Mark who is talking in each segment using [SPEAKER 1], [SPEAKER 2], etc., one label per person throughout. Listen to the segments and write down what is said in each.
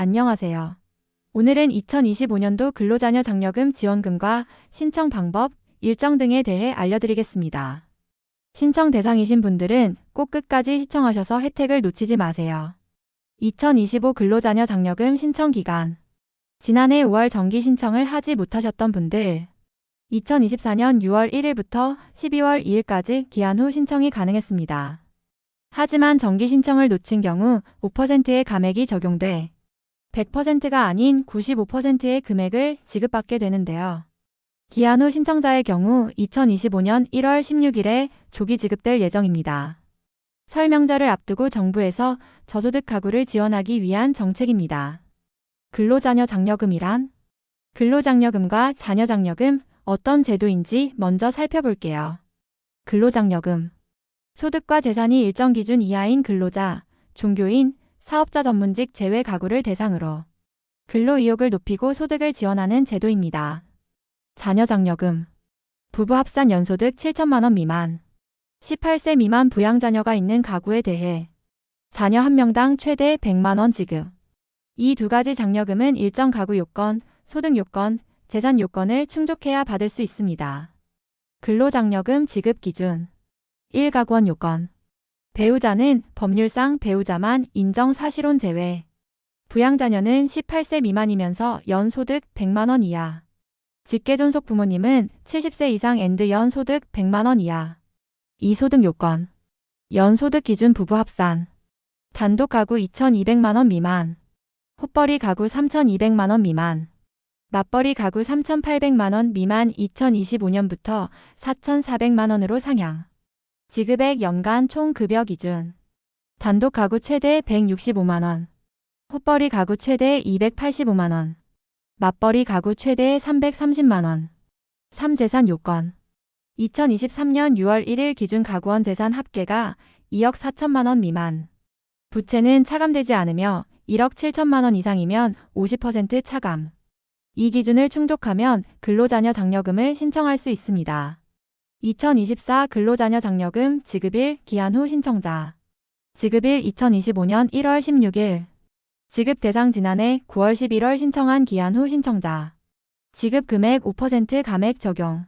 [SPEAKER 1] 안녕하세요. 오늘은 2025년도 근로자녀 장려금 지원금과 신청 방법, 일정 등에 대해 알려드리겠습니다. 신청 대상이신 분들은 꼭 끝까지 시청하셔서 혜택을 놓치지 마세요. 2025 근로자녀 장려금 신청 기간 지난해 5월 정기 신청을 하지 못하셨던 분들 2024년 6월 1일부터 12월 2일까지 기한 후 신청이 가능했습니다. 하지만 정기 신청을 놓친 경우 5%의 감액이 적용돼 100%가 아닌 95%의 금액을 지급받게 되는데요. 기한 후 신청자의 경우 2025년 1월 16일에 조기 지급될 예정입니다. 설 명절을 앞두고 정부에서 저소득 가구를 지원하기 위한 정책입니다. 근로자녀 장려금이란 근로장려금과 자녀장려금 어떤 제도인지 먼저 살펴볼게요. 근로장려금 소득과 재산이 일정 기준 이하인 근로자, 종교인, 사업자 전문직 제외 가구를 대상으로 근로 의욕을 높이고 소득을 지원하는 제도입니다. 자녀 장려금 부부 합산 연소득 7천만 원 미만 18세 미만 부양자녀가 있는 가구에 대해 자녀 한 명당 최대 100만 원 지급 이 두 가지 장려금은 일정 가구 요건, 소득 요건, 재산 요건을 충족해야 받을 수 있습니다. 근로장려금 지급 기준 1가구원 요건 배우자는 법률상 배우자만 인정 사실혼 제외. 부양자녀는 18세 미만이면서 연소득 100만원 이하. 직계존속 부모님은 70세 이상 앤드 연소득 100만원 이하. 이소득 요건. 연소득 기준 부부 합산. 단독 가구 2,200만원 미만. 헛벌이 가구 3,200만원 미만. 맞벌이 가구 3,800만원 미만 2025년부터 4,400만원으로 상향 지급액 연간 총 급여 기준. 단독 가구 최대 165만원. 헛벌이 가구 최대 285만원. 맞벌이 가구 최대 330만원. 3재산 요건. 2023년 6월 1일 기준 가구원 재산 합계가 2억 4천만 원 미만. 부채는 차감되지 않으며 1억 7천만 원 이상이면 50% 차감. 이 기준을 충족하면 근로자녀 장려금을 신청할 수 있습니다. 2024 근로자녀 장려금 지급일 기한 후 신청자. 지급일 2025년 1월 16일. 지급 대상 지난해 9월 11월 신청한 기한 후 신청자. 지급 금액 5% 감액 적용.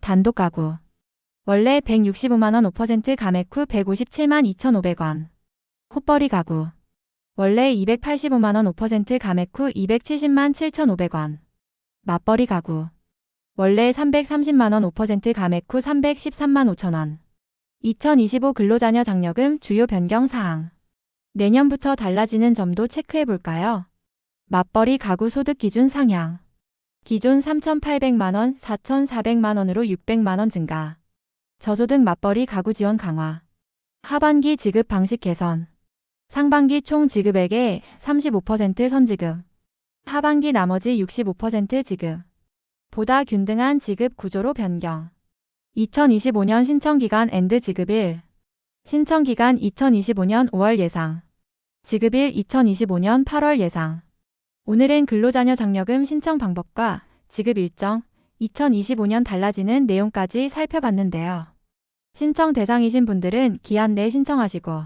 [SPEAKER 1] 단독 가구. 원래 165만원 5% 감액 후 157만 2,500원. 헛벌이 가구. 원래 285만원 5% 감액 후 270만 7,500원. 맞벌이 가구 원래 330만원 5% 감액 후 313만 5천원. 2025 근로자녀 장려금 주요 변경 사항. 내년부터 달라지는 점도 체크해 볼까요? 맞벌이 가구 소득 기준 상향. 기존 3,800만원, 4,400만원으로 600만원 증가. 저소득 맞벌이 가구 지원 강화. 하반기 지급 방식 개선. 상반기 총 지급액의 35% 선지급. 하반기 나머지 65% 지급. 보다 균등한 지급 구조로 변경. 2025년 신청기간 엔드 지급일. 신청기간 2025년 5월 예상. 지급일 2025년 8월 예상. 오늘은 근로자녀 장려금 신청 방법과 지급 일정, 2025년 달라지는 내용까지 살펴봤는데요. 신청 대상이신 분들은 기한 내 신청하시고,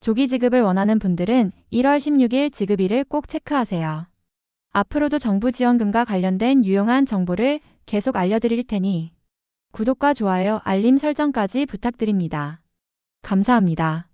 [SPEAKER 1] 조기 지급을 원하는 분들은 1월 16일 지급일을 꼭 체크하세요. 앞으로도 정부 지원금과 관련된 유용한 정보를 계속 알려드릴 테니 구독과 좋아요, 알림 설정까지 부탁드립니다. 감사합니다.